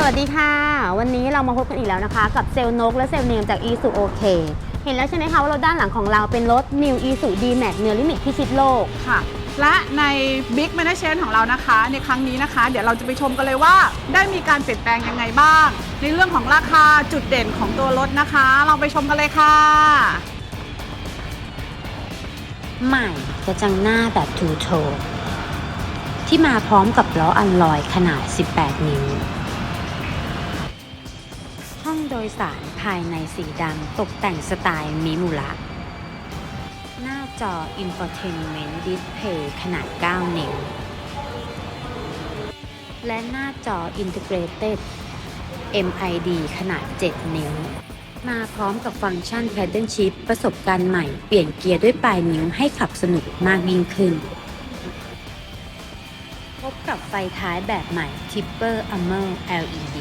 สวัสดีค่ะ วันนี้เรามาพบกันอีกแล้วนะคะ กับเซลล์นกและเซลล์เนมจาก e s u OK เห็นแล้วใช่ไหมคะว่ารถด้านหลังของเราเป็นรถ New e s u d m a x เนื้อลิมิตพิชิตโลก ค่ะ และใน Big m a n a g e m e n t ของเรานะคะ ในครั้งนี้นะคะ เดี๋ยวเราจะไปชมกันเลยว่า ได้มีการเปลี่ยนแปลงยังไงบ้าง ในเรื่องของราคาจุดเด่นของตัวรถนะคะ เราไปชมกันเลยค่ะ ใหม่กระจังหน้าแบบทูโทนที่มาพร้อมกับล้ออัลลอยขนาด 18 นิ้วห้องโด ยสารภายในสีดำตกแต่งสไตล์มิมูระหน้าจอ Infotainment Display ขนาด 9 นิ้ว และหน้าจอ Integrated MID ขนาด 7 นิ้ว มาพร้อมกับฟังก์ชัน Paddle Shift ประสบการณ์ใหม่เปลี่ยนเกียร์ด้วยปลายนิ้วให้ขับสนุกมากยิ่งขึ้น พบกับไฟท้ายแบบใหม่ Tipper Armor LED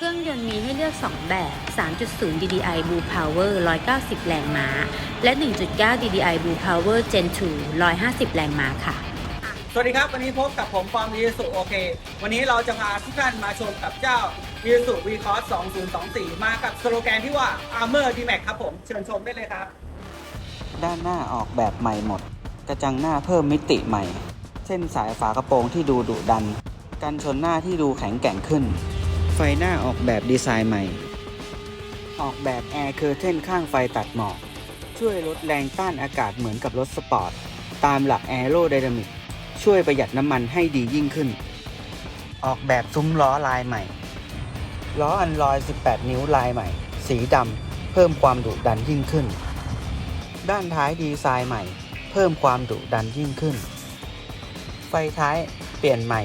เครื่องยนต์มีให้เลือก 2 แบบ 3.0 DDI Blue Power 190 แรงม้า และ 1.9 DDI Blue Power Gen 2 150 แรงม้าค่ะ สวัสดีครับ วันนี้พบกับผมฟอร์มวีสุโอเค วันนี้เราจะพาทุกท่านมาชมกับเจ้าวีสุวีคอส2024 มากับสโลแกนที่ว่า Armor d m a x ครับผม เชิญชมได้เลยครับ ด้านหน้าออกแบบใหม่หมด กระจังหน้าเพิ่มมิติใหม่ เส้นสายฝากระโปรงที่ดูดุดัน กันชนหน้าที่ดูแข็งแกร่งขึ้น ไฟหน้าออกแบบดีไซน์ใหม่ ออกแบบแอร์เคอร์เทนข้างไฟตัดหมอก ช่วยลดแรงต้านอากาศเหมือนกับรถสปอร์ต ตามหลักแอโรไดนามิก ช่วยประหยัดน้ำมันให้ดียิ่งขึ้น ออกแบบซุ้มล้อลายใหม่ ล้ออันลอย 18 นิ้วลายใหม่ สีดำเพิ่มความดุดันยิ่งขึ้น ด้านท้ายดีไซน์ใหม่ เพิ่มความดุดันยิ่งขึ้น ไฟท้ายเปลี่ยนใหม่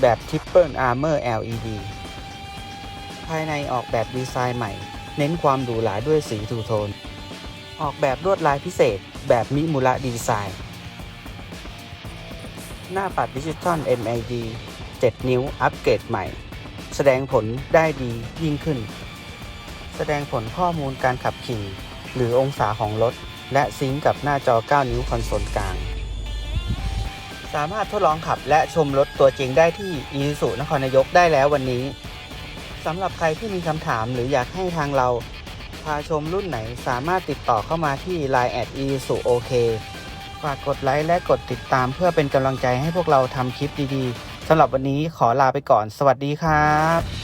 แบบ Triple Armor LED ภายในออกแบบดีไซน์ใหม่ เน้นความหรูหราด้วยสีทูโทน ออกแบบลวดลายพิเศษ แบบมิมูระดีไซน์ หน้าปัดดิจิตอล MID 7 นิ้วอัปเกรดใหม่ แสดงผลได้ดียิ่งขึ้น แสดงผลข้อมูลการขับขี่ หรือองศาของรถ และซิงกับหน้าจอ 9 นิ้วคอนโซลกลาง สามารถทดลองขับและชมรถตัวจริงได้ที่ i s u นครนายกได้แล้ววันนี้ สำหรับใครที่มีคำถามหรืออยากให้ทางเรา พาชมรุ่นไหนสามารถติดต่อเข้ามาที่ Line แอด i s u OK ฝากกดไลค์และกดติดตามเพื่อเป็นกำลังใจให้พวกเราทำคลิปดีๆสำหรับวันนี้ขอลาไปก่อน สวัสดีครับ